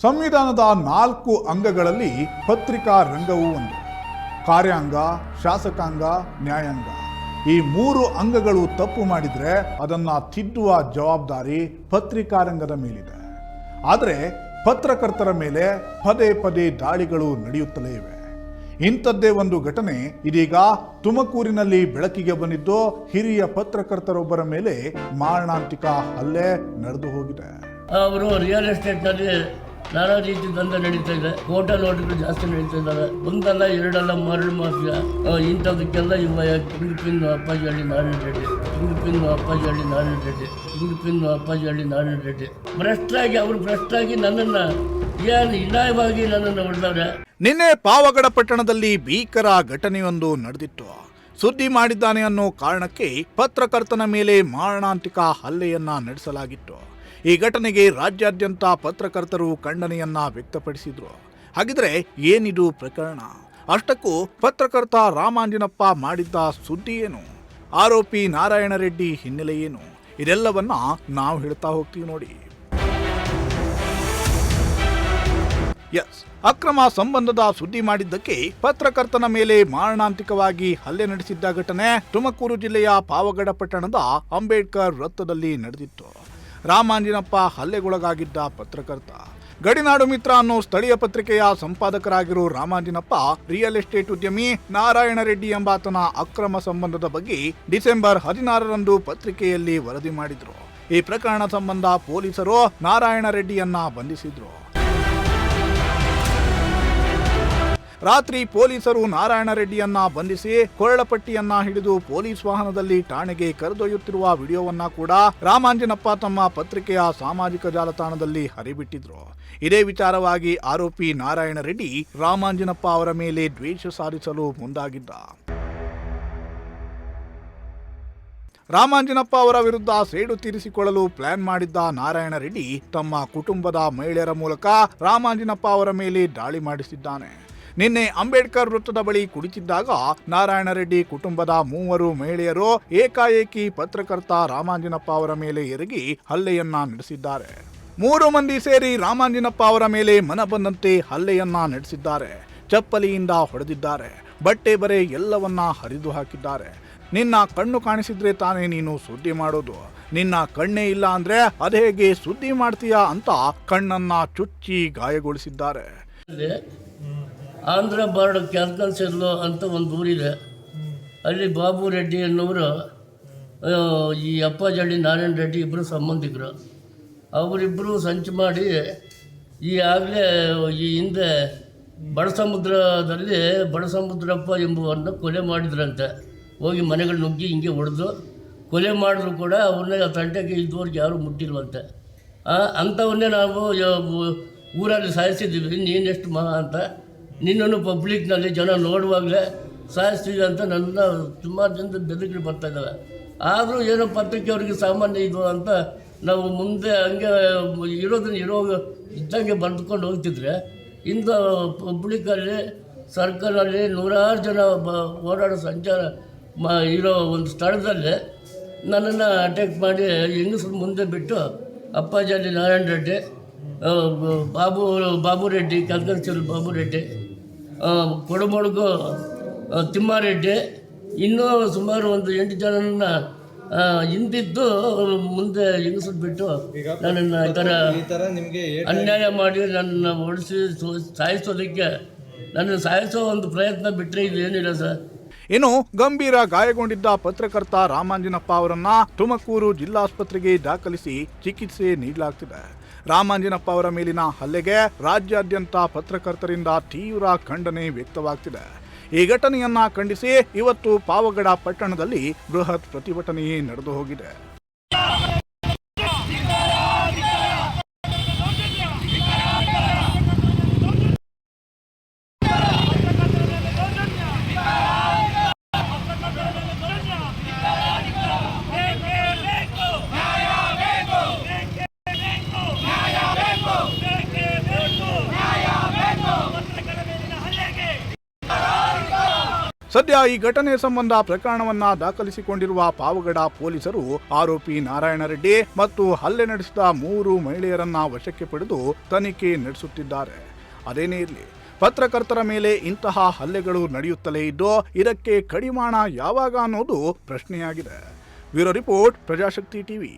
ಸಂವಿಧಾನದ ನಾಲ್ಕು ಅಂಗಗಳಲ್ಲಿ ಪತ್ರಿಕಾ ರಂಗವೂ ಒಂದು. ಕಾರ್ಯಾಂಗ, ಶಾಸಕಾಂಗ, ನ್ಯಾಯಾಂಗ. ಈ ಮೂರು ಅಂಗಗಳು ತಪ್ಪು ಮಾಡಿದ್ರೆ ಅದನ್ನ ತಿದ್ದುವ ಜವಾಬ್ದಾರಿ ಪತ್ರಿಕಾ ರಂಗದ ಮೇಲಿದೆ. ಆದರೆ ಪತ್ರಕರ್ತರ ಮೇಲೆ ಪದೇ ಪದೇ ದಾಳಿಗಳು ನಡೆಯುತ್ತಲೇ ಇವೆ. ಇಂಥದ್ದೇ ಒಂದು ಘಟನೆ ಇದೀಗ ತುಮಕೂರಿನಲ್ಲಿ ಬೆಳಕಿಗೆ ಬಂದಿದ್ದು ಹಿರಿಯ ಪತ್ರಕರ್ತರೊಬ್ಬರ ಮೇಲೆ ಮಾರಣಾಂತಿಕ ಹಲ್ಲೆ ನಡೆದು ಹೋಗಿದೆ. ಅವರು ರಿಯಲ್ ಎಸ್ಟೇಟ್ನಲ್ಲಿ ನಾನಾ ರೀತಿ ದಂಧೆ ನಡೀತಾ ಇದೆ. ಕೋಟಾ ನೋಟುಗಳು ಜಾಸ್ತಿ ನಡೀತಾ ಇದ್ದಾವೆ. ಒಂದಲ್ಲ ಎರಡಲ್ಲ ಮರಳು ಮಾಫಿಯಾ. ಇಂಥದಕ್ಕೆಲ್ಲ ಇವ ಕಿಂಗ್ ಪಿನ್ ಅಪ್ಪಾಜಿ ಹಳ್ಳಿ ನಾರಾಯಣ ರೆಡ್ಡಿ. ಕಿಂಗ್ಪಿನ್ ಅಪ್ಪಾಜಿ ಹಳ್ಳಿ ನಾರಾಯಣ ರೆಡ್ಡಿ. ಕಿಂಗ್ಪಿನ್ ಅಪ್ಪಾಜಿ ಹಳ್ಳಿ ನಾರಾಯಣ ರೆಡ್ಡಿ. ಭ್ರಷ್ಟಾಗಿ, ಅವರು ಭ್ರಷ್ಟಾಗಿ ನನ್ನನ್ನು ಏನು ಇನಾಯವಾಗಿ ನನ್ನನ್ನು ಹೊಡೆದವ್ರೆ ನಿನ್ನೆ ಪಾವಗಡ ಪಟ್ಟಣದಲ್ಲಿ ಭೀಕರ ಘಟನೆಯೊಂದು ನಡೆದಿತ್ತು. ಸುದ್ದಿ ಮಾಡಿದ್ದಾನೆ ಅನ್ನೋ ಕಾರಣಕ್ಕೆ ಪತ್ರಕರ್ತನ ಮೇಲೆ ಮಾರಣಾಂತಿಕ ಹಲ್ಲೆಯನ್ನ ನಡೆಸಲಾಗಿತ್ತು. ಈ ಘಟನೆಗೆ ರಾಜ್ಯಾದ್ಯಂತ ಪತ್ರಕರ್ತರು ಖಂಡನೆಯನ್ನ ವ್ಯಕ್ತಪಡಿಸಿದ್ರು. ಹಾಗಿದ್ರೆ ಏನಿದು ಪ್ರಕರಣ? ಅಷ್ಟಕ್ಕೂ ಪತ್ರಕರ್ತ ರಾಮಾಂಜನಪ್ಪ ಮಾಡಿದ್ದ ಸುದ್ದಿ ಏನು? ಆರೋಪಿ ನಾರಾಯಣ ರೆಡ್ಡಿ ಹಿನ್ನೆಲೆ ಏನು? ಇದೆಲ್ಲವನ್ನ ನಾವು ಹೇಳ್ತಾ ಹೋಗ್ತೀವಿ ನೋಡಿ. ಎಸ್, ಅಕ್ರಮ ಸಂಬಂಧದ ಸುದ್ದಿ ಮಾಡಿದ್ದಕ್ಕೆ ಪತ್ರಕರ್ತನ ಮೇಲೆ ಮಾರಣಾಂತಿಕವಾಗಿ ಹಲ್ಲೆ ನಡೆಸಿದ್ದ ಘಟನೆ ತುಮಕೂರು ಜಿಲ್ಲೆಯ ಪಾವಗಡ ಪಟ್ಟಣದ ಅಂಬೇಡ್ಕರ್ ವೃತ್ತದಲ್ಲಿ ನಡೆದಿತ್ತು. ರಾಮಾಂಜಿನಪ್ಪ ಹಲ್ಲೆಗೊಳಗಾಗಿದ್ದ ಪತ್ರಕರ್ತ. ಗಡಿನಾಡು ಮಿತ್ರ ಅನ್ನೋ ಸ್ಥಳೀಯ ಪತ್ರಿಕೆಯ ಸಂಪಾದಕರಾಗಿರೋ ರಾಮಾಂಜಿನಪ್ಪ ರಿಯಲ್ ಎಸ್ಟೇಟ್ ಉದ್ಯಮಿ ನಾರಾಯಣ ರೆಡ್ಡಿ ಎಂಬಾತನ ಅಕ್ರಮ ಸಂಬಂಧದ ಬಗ್ಗೆ ಡಿಸೆಂಬರ್ ಹದಿನಾರರಂದು ಪತ್ರಿಕೆಯಲ್ಲಿ ವರದಿ ಮಾಡಿದ್ರು. ಈ ಪ್ರಕರಣ ಸಂಬಂಧ ಪೊಲೀಸರು ನಾರಾಯಣ ರೆಡ್ಡಿಯನ್ನ ಬಂಧಿಸಿದ್ರು. ರಾತ್ರಿ ಪೊಲೀಸರು ನಾರಾಯಣ ರೆಡ್ಡಿಯನ್ನ ಬಂಧಿಸಿ ಕೊರಳಪಟ್ಟಿಯನ್ನ ಹಿಡಿದು ಪೊಲೀಸ್ ವಾಹನದಲ್ಲಿ ಠಾಣೆಗೆ ಕರೆದೊಯ್ಯುತ್ತಿರುವ ವಿಡಿಯೋವನ್ನ ಕೂಡ ರಾಮಾಂಜನಪ್ಪ ತಮ್ಮ ಪತ್ರಿಕೆಯ ಸಾಮಾಜಿಕ ಜಾಲತಾಣದಲ್ಲಿ ಹರಿಬಿಟ್ಟಿದ್ರು. ಇದೇ ವಿಚಾರವಾಗಿ ಆರೋಪಿ ನಾರಾಯಣ ರೆಡ್ಡಿ ರಾಮಾಂಜನಪ್ಪ ಅವರ ಮೇಲೆ ದ್ವೇಷ ಸಾಧಿಸಲು ಮುಂದಾಗಿದ್ದ. ರಾಮಾಂಜನಪ್ಪ ಅವರ ವಿರುದ್ಧ ಸೇಡು ತೀರಿಸಿಕೊಳ್ಳಲು ಪ್ಲಾನ್ ಮಾಡಿದ್ದ ನಾರಾಯಣ ರೆಡ್ಡಿ ತಮ್ಮ ಕುಟುಂಬದ ಮಹಿಳೆಯರ ಮೂಲಕ ರಾಮಾಂಜನಪ್ಪ ಅವರ ಮೇಲೆ ದಾಳಿ ಮಾಡಿಸಿದ್ದಾನೆ. ನಿನ್ನೆ ಅಂಬೇಡ್ಕರ್ ವೃತ್ತದ ಬಳಿ ಕುಳಿತಿದ್ದಾಗ ನಾರಾಯಣ ರೆಡ್ಡಿ ಕುಟುಂಬದ ಮೂವರು ಮಹಿಳೆಯರು ಏಕಾಏಕಿ ಪತ್ರಕರ್ತ ರಾಮಾಂಜನಪ್ಪ ಅವರ ಮೇಲೆ ಎರಗಿ ಹಲ್ಲೆಯನ್ನ ನಡೆಸಿದ್ದಾರೆ. ಮೂರು ಮಂದಿ ಸೇರಿ ರಾಮಾಂಜನಪ್ಪ ಅವರ ಮೇಲೆ ಮನ ಬಂದಂತೆ ಹಲ್ಲೆಯನ್ನ ನಡೆಸಿದ್ದಾರೆ. ಚಪ್ಪಲಿಯಿಂದ ಹೊಡೆದಿದ್ದಾರೆ. ಬಟ್ಟೆ ಬರೆ ಎಲ್ಲವನ್ನ ಹರಿದು ಹಾಕಿದ್ದಾರೆ. ನಿನ್ನ ಕಣ್ಣು ಕಾಣಿಸಿದ್ರೆ ತಾನೇ ನೀನು ಸುದ್ದಿ ಮಾಡೋದು. ನಿನ್ನ ಕಣ್ಣೇ ಇಲ್ಲ ಅಂದ್ರೆ ಅದೇಗೆ ಸುದ್ದಿ ಮಾಡ್ತೀಯಾ ಅಂತ ಕಣ್ಣನ್ನ ಚುಚ್ಚಿ ಗಾಯಗೊಳಿಸಿದ್ದಾರೆ. ಆಂಧ್ರ ಬಾರ್ಡ್ ಕ್ಯಾಲ್ಕಲ್ ಎಲ್ಲೋ ಅಂತ ಒಂದು ಊರಿದೆ. ಅಲ್ಲಿ ಬಾಬು ರೆಡ್ಡಿ ಅನ್ನೋರು ಈ ಅಪ್ಪಾಜಳ್ಳಿ ನಾರಾಯಣ ರೆಡ್ಡಿ ಇಬ್ಬರು ಸಂಬಂಧಿಕರು. ಅವರಿಬ್ಬರು ಸಂಚು ಮಾಡಿ ಈ ಆಗಲೇ ಈ ಹಿಂದೆ ಬಡಸಮುದ್ರದಲ್ಲಿ ಬಡಸಮುದ್ರಪ್ಪ ಎಂಬುವನ್ನು ಕೊಲೆ ಮಾಡಿದ್ರಂತೆ. ಹೋಗಿ ಮನೆಗಳು ನುಗ್ಗಿ ಹಿಂಗೆ ಹೊಡೆದು ಕೊಲೆ ಮಾಡಿದ್ರು ಕೂಡ ಅವ್ರನ್ನ ತಂಟೆಗೆ ಇದ್ದವ್ರಿಗೆ ಯಾರೂ ಮುಟ್ಟಿಲ್ವಂತೆ. ಅಂಥವನ್ನೇ ನಾವು ಊರಲ್ಲಿ ಸಾಯಿಸಿದ್ದೀವಿ ನೀನೆಷ್ಟು ಮಹಾ ಅಂತ. ನಿನ್ನನ್ನು ಪಬ್ಲಿಕ್ನಲ್ಲಿ ಜನ ನೋಡುವಾಗಲೇ ಸಾಯಿಸ್ತೀವಿ ಅಂತ ನನ್ನ ಸುಮಾರು ಜನ ಬೆದರಿಕೆ ಬರ್ತಾ ಇದ್ದಾವೆ. ಆದರೂ ಏನೋ ಪತ್ರಿಕೆ ಅವರಿಗೆ ಸಾಮಾನ್ಯ ಇದು ಅಂತ ನಾವು ಮುಂದೆ ಹಂಗೆ ಇರೋದನ್ನ ಇರೋ ಇದ್ದಂಗೆ ಬರೆದುಕೊಂಡು ಹೋಗ್ತಿದ್ರೆ ಇಂಥ ಪಬ್ಲಿಕ್ಕಲ್ಲಿ ಸರ್ಕಲಲ್ಲಿ ನೂರಾರು ಜನ ಬ ಓಡಾಡೋ ಸಂಚಾರ ಮ ಇರೋ ಒಂದು ಸ್ಥಳದಲ್ಲಿ ನನ್ನನ್ನು ಅಟ್ಯಾಕ್ ಮಾಡಿ ಹೆಂಗಸ್ರು ಮುಂದೆ ಬಿಟ್ಟು ಅಪ್ಪಾಜಿ ನಾರಾಯಣ ರೆಡ್ಡಿ ಬಾಬು ಬಾಬು ರೆಡ್ಡಿ ಕಲ್ಕಲ್ಚರ್ ಬಾಬು ರೆಡ್ಡಿ ಆ, ಕೊಡಮೊಳಗು ತಿಮ್ಮಾರೆಡ್ಡಿ ಇನ್ನೂ ಸುಮಾರು ಒಂದು ಎಂಟು ಜನನ ಆ, ಹಿಂದಿದ್ದು ಅವರು ಮುಂದೆ ಹೆಂಗಸ್ರು ಬಿಟ್ಟು ನನ್ನನ್ನು ಈ ಥರ ಈ ತರ ನಿಮ್ಗೆ ಏಟ್ ಅನ್ಯಾಯ ಮಾಡಿ ನನ್ನನ್ನು ಓಡಿಸಿ ಸೋ- ಸಾಯಿಸೋದಕ್ಕೆ ನನ್ನ ಸಾಯಿಸೋ ಒಂದು ಪ್ರಯತ್ನ ಬಿಟ್ಟರೆ ಇದೇನಿಲ್ಲ ಸರ್. ಇನ್ನು ಗಂಭೀರ ಗಾಯಗೊಂಡಿದ್ದ ಪತ್ರಕರ್ತ ರಾಮಾಂಜಿನಪ್ಪ ಅವರನ್ನ ತುಮಕೂರು ಜಿಲ್ಲಾಸ್ಪತ್ರೆಗೆ ದಾಖಲಿಸಿ ಚಿಕಿತ್ಸೆ ನೀಡಲಾಗ್ತಿದೆ. ರಾಮಾಂಜನಪ್ಪ ಅವರ ಮೇಲಿನ ಹಲ್ಲೆಗೆ ರಾಜ್ಯಾದ್ಯಂತ ಪತ್ರಕರ್ತರಿಂದ ತೀವ್ರ ಖಂಡನೆ ವ್ಯಕ್ತವಾಗ್ತಿದೆ. ಈ ಘಟನೆಯನ್ನ ಖಂಡಿಸಿ ಇವತ್ತು ಪಾವಗಡ ಪಟ್ಟಣದಲ್ಲಿ ಬೃಹತ್ ಪ್ರತಿಭಟನೆಯೇ ನಡೆದು ಹೋಗಿದೆ. ಸದ್ಯ ಈ ಘಟನೆ ಸಂಬಂಧ ಪ್ರಕರಣವನ್ನ ದಾಖಲಿಸಿಕೊಂಡಿರುವ ಪಾವಗಡ ಪೊಲೀಸರು ಆರೋಪಿ ನಾರಾಯಣ ರೆಡ್ಡಿ ಮತ್ತು ಹಲ್ಲೆ ನಡೆಸಿದ ಮೂರು ಮಹಿಳೆಯರನ್ನ ವಶಕ್ಕೆ ಪಡೆದು ತನಿಖೆ ನಡೆಸುತ್ತಿದ್ದಾರೆ. ಅದೇನೇ ಇರಲಿ, ಪತ್ರಕರ್ತರ ಮೇಲೆ ಇಂತಹ ಹಲ್ಲೆಗಳು ನಡೆಯುತ್ತಲೇ ಇದ್ದು, ಇದಕ್ಕೆ ಕಡಿವಾಣ ಯಾವಾಗ ಅನ್ನೋದು ಪ್ರಶ್ನೆಯಾಗಿದೆ. Bureau report, Prajashakti TV.